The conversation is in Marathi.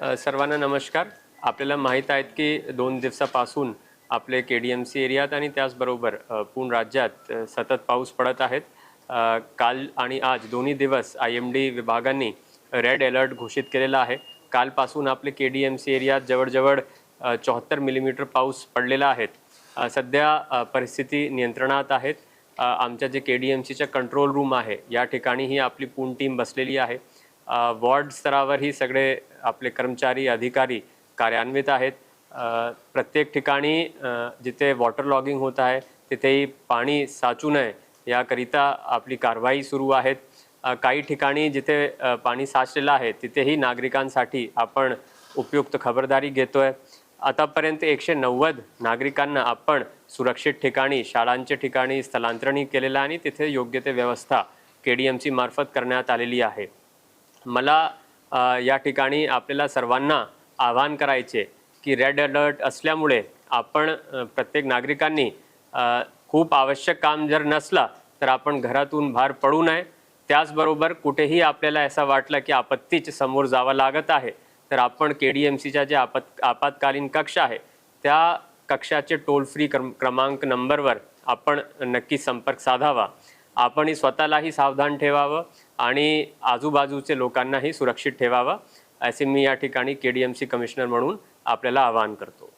सर्वांना नमस्कार. आपल्याला माहीत आहेत की दोन दिवसापासून आपले के डी एम सी एरियात आणि त्याचबरोबर पूर्ण राज्यात सतत पाऊस पडत आहेत. काल आणि आज दोन्ही दिवस आय एम डी विभागांनी रेड अलर्ट घोषित केलेला आहे. कालपासून आपले के डी एम सी एरियात जवळजवळ चौहत्तर मिलीमीटर पाऊस पडलेला आहे. सध्या परिस्थिती नियंत्रणात आहेत. आमच्या जे के डी एम सीच्या कंट्रोल रूम आहे या ठिकाणीही आपली पूर्ण टीम बसलेली आहे. वॉर्ड स्तरावरही सगळे आपले कर्मचारी अधिकारी कार्यान्वित आहेत. प्रत्येक ठिकाणी जिथे वॉटर लॉगिंग होत आहे तिथेही पाणी साचू नये याकरिता आपली कारवाई सुरू आहेत. काही ठिकाणी जिथे पाणी साचलेलं आहे तिथेही नागरिकांसाठी आपण उपयुक्त खबरदारी घेतो आहे आतापर्यंत एकशे नव्वद नागरिकांना आपण सुरक्षित ठिकाणी शाळांच्या ठिकाणी स्थलांतरणही केलेलं आहे आणि तिथे योग्य ते व्यवस्था के डी एम सीमार्फत करण्यात आलेली आहे. मला या ठिकाणी आपल्याला सर्वांना आवाहन करायचे की रेड अलर्ट असल्यामुळे आपण प्रत्येक नागरिकांनी खूप आवश्यक काम जर नसला तर आपण घरातून बाहेर पडू नये. त्याचबरोबर कुठेही आपल्याला असं वाटलं की आपत्तीच्या समोर जावं लागत आहे तर आपण के डी एम सीच्या जे आपत आपत्कालीन कक्ष आहे त्या कक्षाचे टोल फ्री क्रम क्रमांक नंबरवर आपण नक्की संपर्क साधावा. आपणही स्वतःलाही सावधान ठेवावं आणि आजूबाजूचे लोकांनाही सुरक्षित ठेवावं असे मी या ठिकाणी K D M C commissioner म्हणून आपल्याला आवाहन करतो.